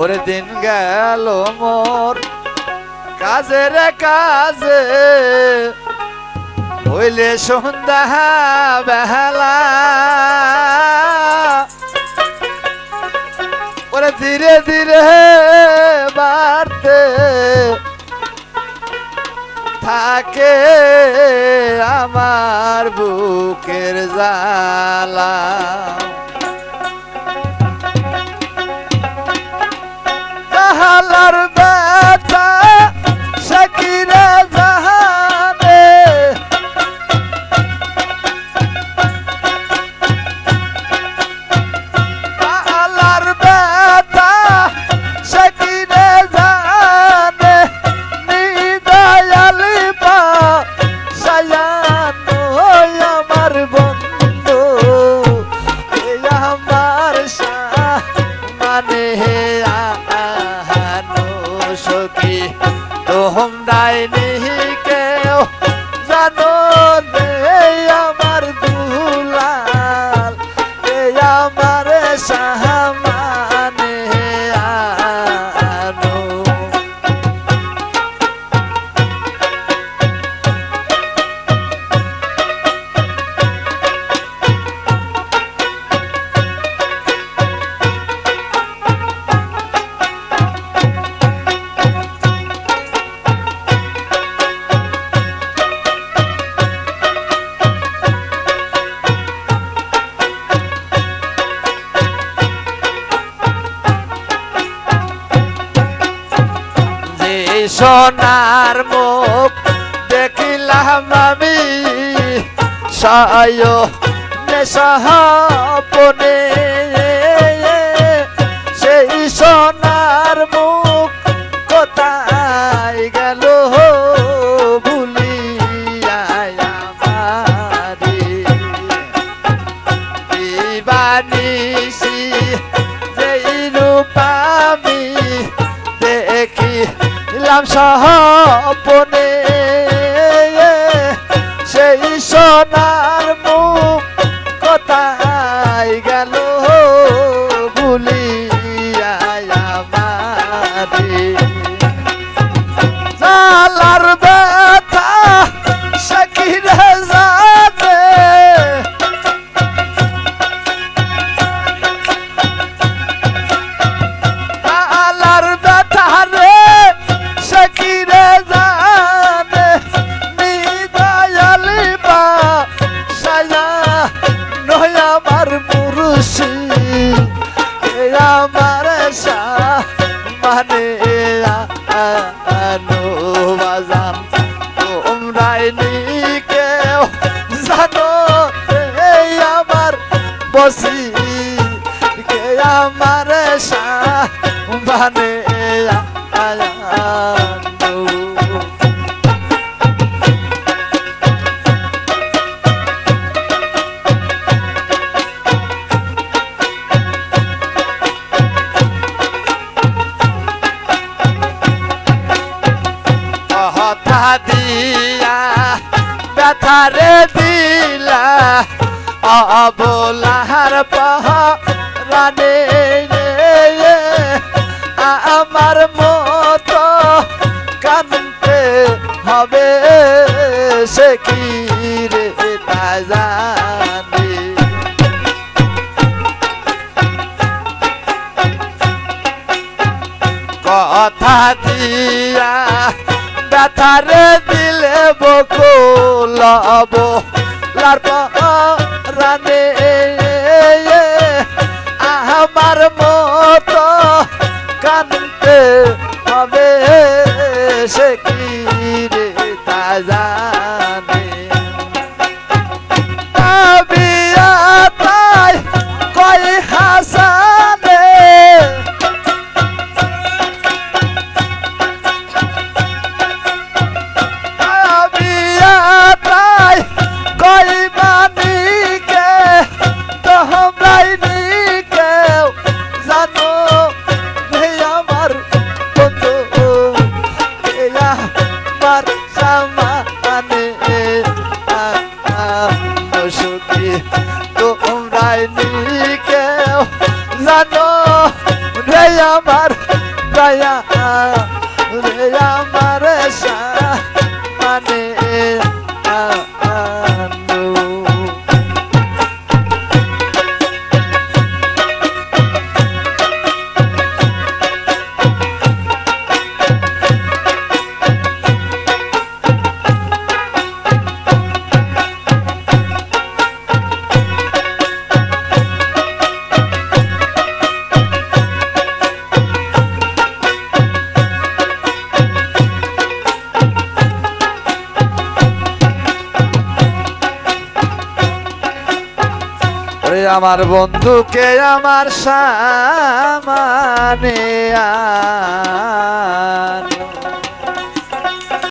ওরে দিন গেল মোর, কাজে রে কাজে। হইলে সন্ধ্যা বেহালা ওরে ধীরে ধীরে বাড়তে থাকে আমার বুকের জ্বালা। তোমরাই নিহি সোনার মুখ দেখিলাম আমি সায় নেশাপনে দেখিলাম সহপনে আমার মানে বাজান। তোমরাই কেউ জানো এই আমার বসি কে মানে আনো কথা দিয়া ব্যথারে দিলা। অবলাহার পাহারানে আমার মতো কানতে হবে সে কি রে তা জানে। কথা দিয়া ব্যথারে দিলে বকুলব লার রানে কামড়াইনি কেউ জানো আমার বন্ধু আমার সামানে সুখী তোমরাইনি কেউ জানো ওই আমার বন্ধুকে আমার সামানে আনে।